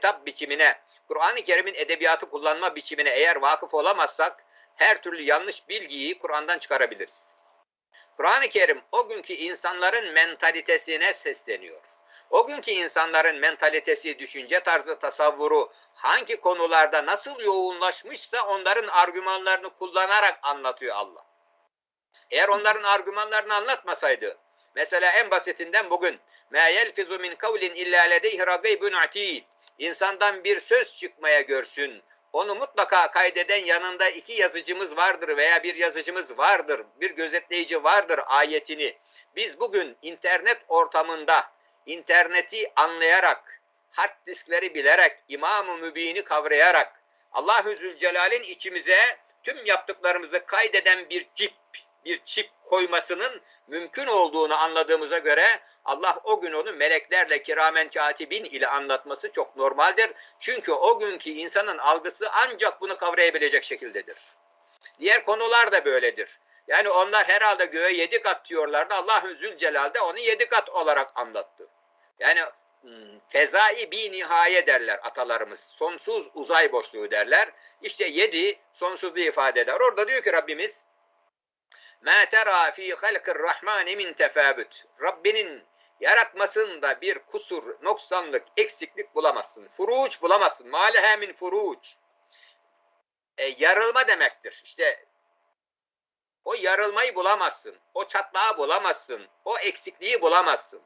kitap biçimine, Kur'an-ı Kerim'in edebiyatı kullanma biçimine eğer vakıf olamazsak her türlü yanlış bilgiyi Kur'an'dan çıkarabiliriz. Kur'an-ı Kerim o günkü insanların mentalitesine sesleniyor. O günkü insanların mentalitesi, düşünce tarzı, tasavvuru hangi konularda nasıl yoğunlaşmışsa onların argümanlarını kullanarak anlatıyor Allah. Eğer onların argümanlarını anlatmasaydı, mesela en basitinden bugün مَا يَلْفِظُ مِنْ قَوْلٍ اِلَّا لَدَيْهِ رَقِيبٌ عَتِيدٌ İnsandan bir söz çıkmaya görsün, onu mutlaka kaydeden yanında iki yazıcımız vardır veya bir yazıcımız vardır, bir gözetleyici vardır ayetini. Biz bugün internet ortamında interneti anlayarak, hard diskleri bilerek, İmam-ı Mübin'i kavrayarak, Allahü Zülcelal'in içimize tüm yaptıklarımızı kaydeden bir çip, bir çip koymasının mümkün olduğunu anladığımıza göre Allah o gün onu meleklerle kiramen katibin ile anlatması çok normaldir. Çünkü o günkü insanın algısı ancak bunu kavrayabilecek şekildedir. Diğer konular da böyledir. Yani onlar herhalde göğe yedi kat diyorlardı. Allah-u Zülcelal de onu yedi kat olarak anlattı. Yani hmm, fezai bir nihaye derler atalarımız. Sonsuz uzay boşluğu derler. İşte yedi sonsuzu ifade eder. Orada diyor ki Rabbimiz مَا تَرَى ف۪ي خَلْقِ الرَّحْمَانِ مِنْ تَفَابُتْ Rabbinin yaratmasında bir kusur, noksanlık, eksiklik bulamazsın. Furuç bulamazsın. Mâlehe min furuç. E, yarılma demektir. İşte o yarılmayı bulamazsın. O çatlağı bulamazsın. O eksikliği bulamazsın.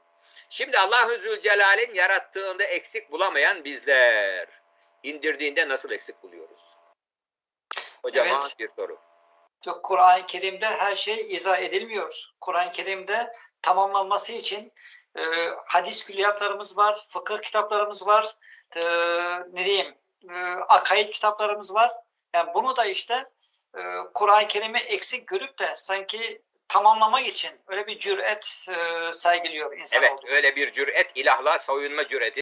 Şimdi Allahü Zülcelal'in yarattığında eksik bulamayan bizler. indirdiğinde nasıl eksik buluyoruz? Hocam Evet. bir soru. Yok Kur'an-ı Kerim'de her şey izah edilmiyor. Kur'an-ı Kerim'de tamamlanması için e, hadis külliyatlarımız var, fıkıh kitaplarımız var, e, ne diyeyim, e, akaid kitaplarımız var. Yani bunu da işte e, Kur'an-ı Kerim'i eksik görüp de sanki tamamlamak için öyle bir cüret e, sergiliyor insan Evet öyle bir cüret ilahla soyunma cüreti.